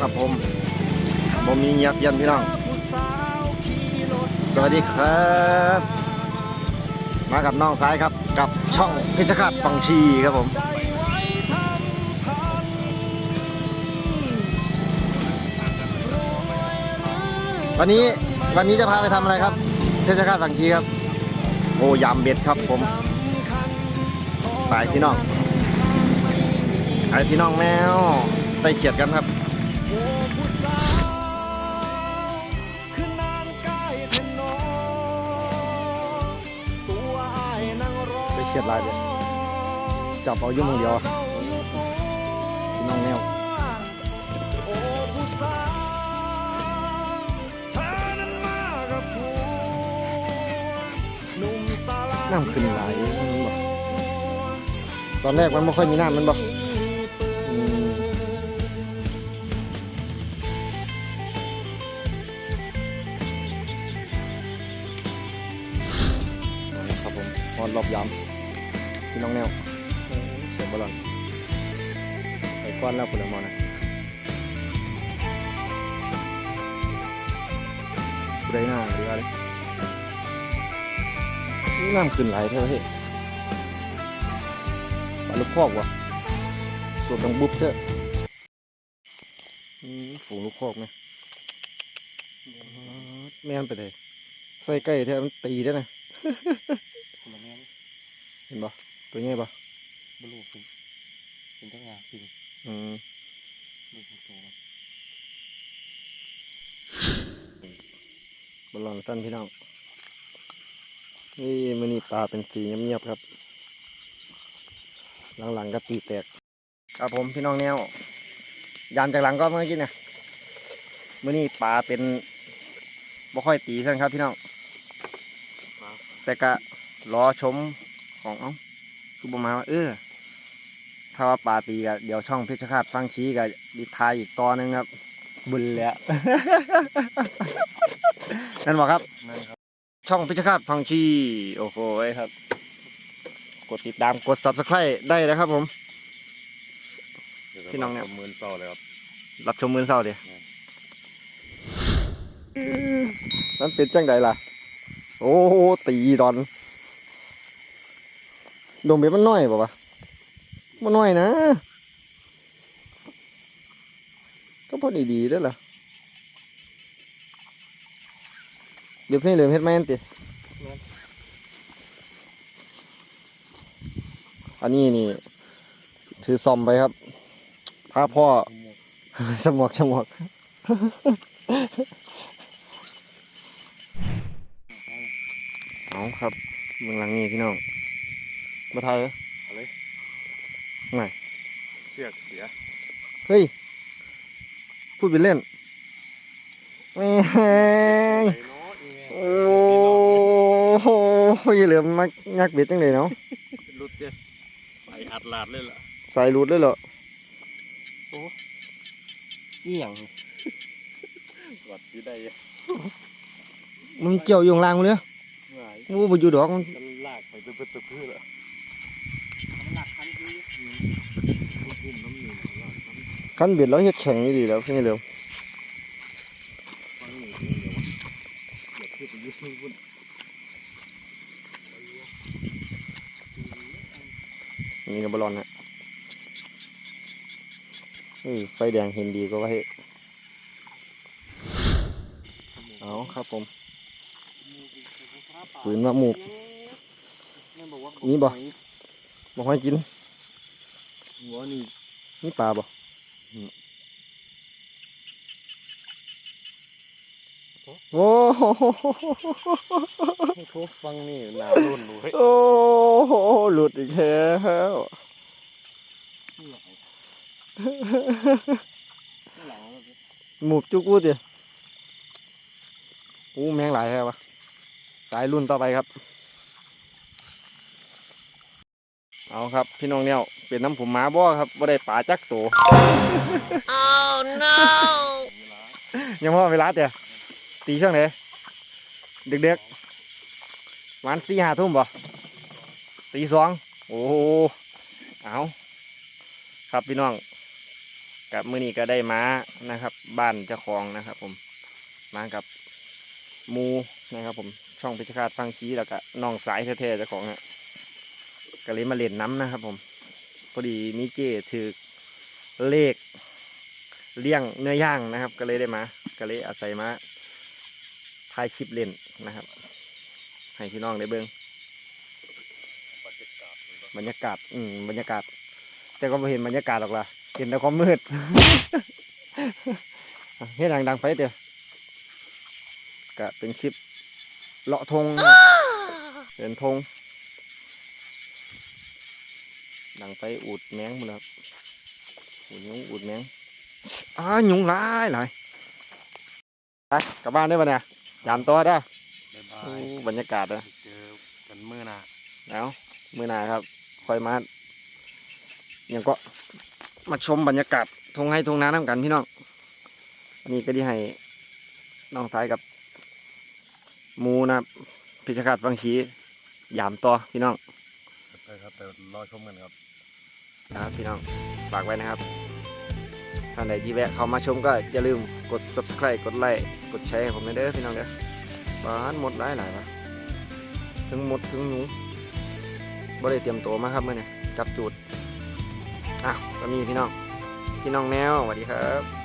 ครับผมผมมีเงียบเย็นพี่น้อง สวัสดีครับ มากับน้องซ้ายครับ กับช่องเพชรฆาตฟังชีครับผมวันนี้วันนี้จะพาไปทำอะไรครับเพชรฆาตฟังชีครับ โอ้ยำเบ็ดครับผมไปพี่น้องไปพี่น้องแมวไปเกียดกันครับียดลายเลยจับเอายุ่งมือเดียวพี่น้องแนวน้ำขึ้นหลายมันบ่ตอนแรกมันไม่ค่อยมีน้ำมันบอืมครับผมนอนรอบยาม พี่น้องแนวเออเสียบอลลอนไปก้อนแล้วคุณละมอนะผู้ใดหน้าหรืออะไรนี่น้ำขึ้นไหลายเท่าเฮ้ยปลาลูกคอกวะสวดดังบุ๊บเถอะอืมฝูงลูกคอกไหมแม่นไปเลยใส่ใกล้แท้มันตีได้นะคนละแม่นเห็นปะ ตัวใหญ่ปะบลูเป็นเป็นทั้งงาปิงอืมลูกโตมาบอลลอนสั้นพี่น้องนี่มันนี่ปลาเป็นสีเงียบๆครับ หลังๆก็ตีแตก ครับผมพี่น้องแนว ยามจากหลังก็เมื่อกี้เนี่ยมื่อนี้ปลาเป็นบ่ค่อยตีสั้นครับพี่น้องฟ้าแต่ก็รอชมของเอ้า คือประมาณว่าเออถ้าว่าปลาตีก็เดี๋ยวช่องเพชรฆาตฟังชี้กับดิทายอีกตอนหนึงครับ บุญแล้วนั่นบอกครับนั่นครับช่องเพชรฆาตฟังชีโอ้โหครับ กดติดตามกด subscribe ได้นะครับผมพี่น้องเนี่ยหมื่นเศร้าเลยครับรับชมมือเศร้าเดียอืมนั่นเป็นจังใดล่ะ โอ้โหตีดอน ดงเบ็ดมันน้อยป่าวะมันน้อยนะ ก็พอดีดีด้วยล่ะเดี๋ยวเพิ่งเหลือเฮ็ดแม่นติอันนี้นี่ ถือซอมไปครับพาพ่อสมวกสมวกเอาครับเมืองหลังนี้พี่น้อง มาไทยเหรออะไรไหนเสียกเสีย เฮ้ย พูดเป็นเล่นแม่งไอ้น้ออีแม่โอ้โหเหลือมักยักเบ็ดจังเลยเนาะรุดเจ้ไปอัดลาดเลยล่ะสายรูดเลยเหรออีหยังวัดที่ได้ยังมันเกี่ยวอยู่ข้างล่างมันเลยหงายมูบ่อยู่ดอกมันกันลากไปตึ๊บตึ๊บตึ๊บพื้นละหนักคันที่พุ่มน้ำหนึ่งลากคั นคันเบ็ดแล้วเฮ็ดแข็งนี่ดีแล้วพี่เหลือฟังหนึ่งเดียววะเดี๋ยวขึ้นไปยืดพุ่นนี่กับบอลลอนฮะเฮ้ยไฟแดงเห็นดีก็ว่าเฮ้ยเอาครับผมปืนมะหมูกมีบ่บ่ค่อยกินหัวนี่นี่ปลาบ่ โอ้โหทุกฟังนี่หนารุ่นดูเฮ้ยโอ้โหหลุดอีกแล้วหมูจุกพูดดิโอ้แมงหลายแท้วะสายรุ่นต่อไปครับ เอาครับพี่น้องเนี่ยเป็นน้ำผมหมาบ่ครับบ่ได้ป่าจักโตยังพอเวลาเตะตีช่วงไหนเด็กๆวันสี่ห้าทุ่มบ่ตีสองโอ้โหเอาครับพี่น้องไปกับมื้อนี้ก็ได้ม้านะครับ บ้านเจ้าของนะครับ ผมมากับหมูนะครับผมช่องพิชคาตฟังคีแล้วก็น้องสายแท้ๆเจ้าของอะ ก็เลยมาเล่นน้ำนะครับ ผม พอดีมีเจถือเลขเลี้ยงเนื้อย่างนะครับ ก็เลยได้มา ก็เลยอาศัยมาถ่ายคลิปเล่นนะครับ ให้พี่น้องได้เบิ่งบรรยากาศมันก็บรรยากาศ อืมบรรยากาศ แต่ก็ไม่เห็นบรรยากาศหรอกล่ะ เห็นแต่ความมืดเฮ็ดดังไปเถอะก็เป็นคลิปเลาะธงเป็นธง ดังไปอูดแมงหมดแล้วครับอูดยุงอูดแมงอ้ายุงหลายหลายไปกลับบ้านได้ปะเนี่ยยามตัวได้อบ๊ายบาโอ้ยบรรยากาศนะเจอกันมื้อหน้าแล้วมือหนาครับคอยมาอย่างก็มาชมบรรยากาศทงให้ทงน้าน้ำกันพี่น้องอันนี้ก็ไดีให้น้องสายกับหมูนะครับพิชคาตบางชียามต่อพี่น้อง ไปครับแต่รอชมกันครับนะครับพี่น้องฝากไว้นะครับท่านใดที่แวะเข้ามาชมก็อย่าลืมกด subscribe กดไลค์กดแชร์ให้ผมเด้อพี่น้องเด้อบ้านหมดหลายหลายวะถึงหมดถึงหนูบ่ได้เตรียมตัวมาครับเมื่อนี้จับจูดอะก็มีพี่น้องพี่น้องแนวสวัสดีครับ